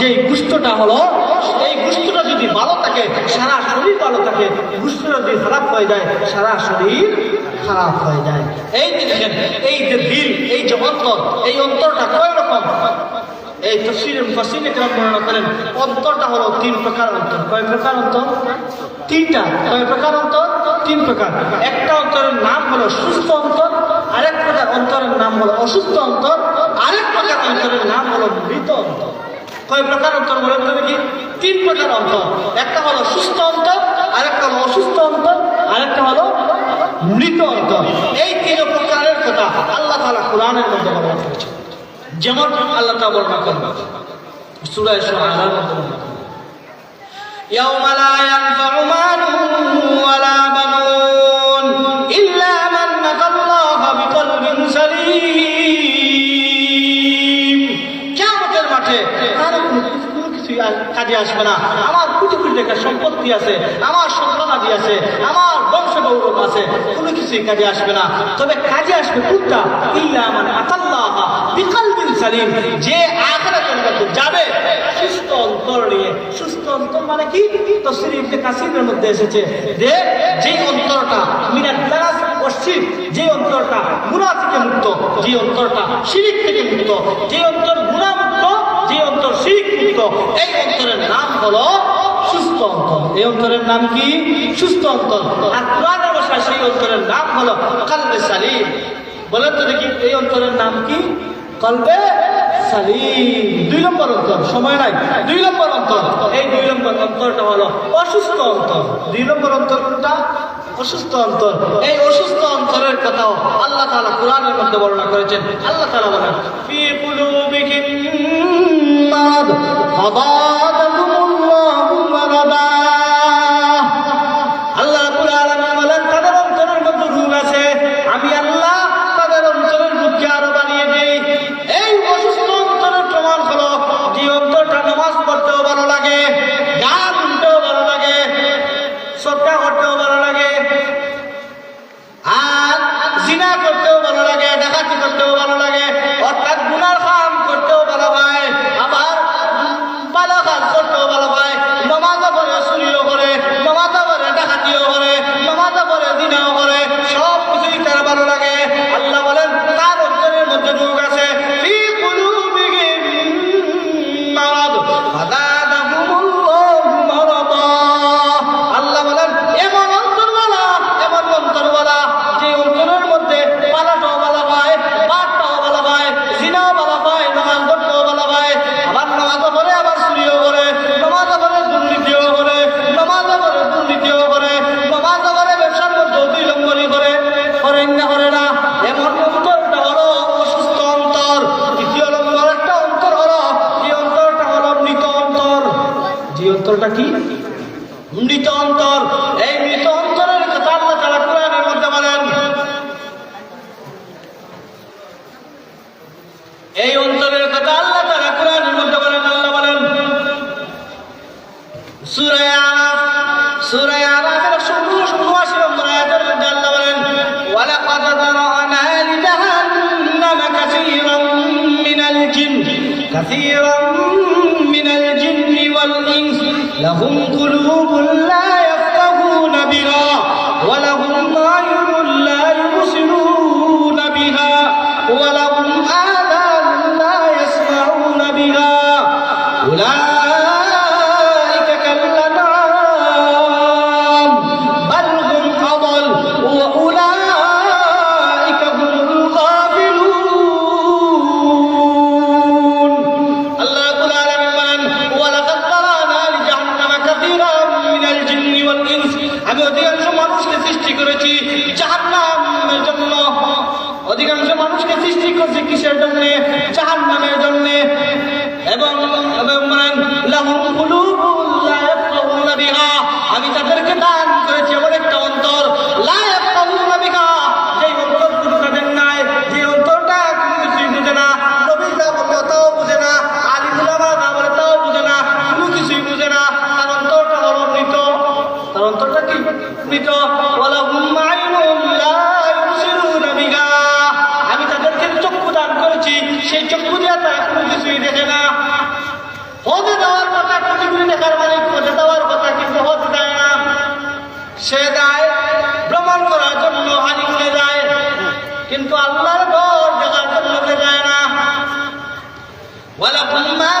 যে গুস্তটা হলো, এই গুষ্টটা যদি ভালো থাকে, সারা শরীর ভালো থাকে গুষ্টটা যদি খারাপ হয়ে যায়, সারা শরীর খারাপ হয়ে যায়। এই যে দেখেন, এই যে দিল, এই যে অন্তর, এই অন্তরটা কয় রকম? এই তফসিরের মুফাসসির একরাম বর্ণনা করেন, অন্তরটা হলো তিন প্রকার অন্তর। কয় প্রকার অন্তর? তিনটা। কয় প্রকার অন্তর? তিন প্রকার। একটা অন্তরের নাম হলো সুস্থ অন্তর, আরেক প্রকার অন্তরের নাম হলো অসুস্থ অন্তর, আরেক প্রকার অন্তরের নাম হলো মৃত অন্তর। কয় প্রকার অন্তর বলেন তো দেখি? তিন প্রকার অন্তর। একটা হলো সুস্থ অন্তর, আরেকটা হলো অসুস্থ অন্তর, আরেকটা হলো মৃত অন্তর। এই তিন প্রকারের কথা আল্লাহ তালা কোরআনের মধ্যে বর্ণনা করেছেন। যেমন আল্লাহ তা বর্ণনা করবেন সুরায় শুআরার মধ্যে বর্ণনা করবেন কারও কোনো কিছুই কাজে আসবে না। আমার কোটি কোটি সম্পত্তি আছে, আমার সন্তানাদি আছে, আমার বংশ গৌরব আছে, কোনো কিছুই কাজে আসবে না। তবে কাজে আসবে কোনটা? ইল্লা মান আতাল্লাহ বিকালবিন সালিম। যে আখিরাতের মধ্যে যাবে, সুস্থ অন্তর নিয়ে, সুস্থ অন্তর মানে কি? তফসির ইবনে কাসিরের মধ্যে এসেছে যে যে অন্তরটা মিনাত দারাস অশির যে অন্তরটা গুনাহ থেকে মুক্ত, যে অন্তরটা শিরিক থেকে মুক্ত, যে অন্তর গুনাহ অন্তর মুক্ত এই অন্তরের নাম হলো সুস্থ অন্তর। এই অন্তরের নাম কি? সুস্থ অন্তর। আর কোরআনের ভাষায় সেই অন্তরের নাম হলো কালবে সালিম। বলেন তো দেখি, এই অন্তরের নাম কি? কলবে সালিম। দুই নম্বর অন্তর, সময় নাই। দুই নম্বর অন্তর, এই দুই নম্বর অন্তরটা হলো অসুস্থ অন্তর। দুই নম্বর অন্তর কোনটা অসুস্থ অন্তর। এই অসুস্থ অন্তরের কথাও আল্লাহ তাআলা কোরআনের মধ্যে বর্ণনা করেছেন। আল্লাহ তাআলা বলেন آباد কাজ كثيرا من الجن والإنس لهم কিসের জন্য হজে দেওয়ার কথা কিন্তু হজ দেয় না। সে দেয়, ভ্রমণ করার জন্য হানি করে দেয়। কিন্তু আল্লাহর ঘর দেখার জন্য দেয় না। বলে মা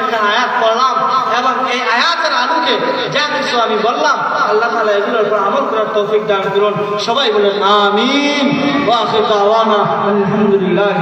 একটা আয়াত পড়লাম এবং এই আয়াতের আলোকে যা কিছু আমি বললাম, আল্লাহ তালা এগুলোর উপর আমল করার তৌফিক দান করুন। সবাই বলেন, আমিন। আলহামদুলিল্লাহ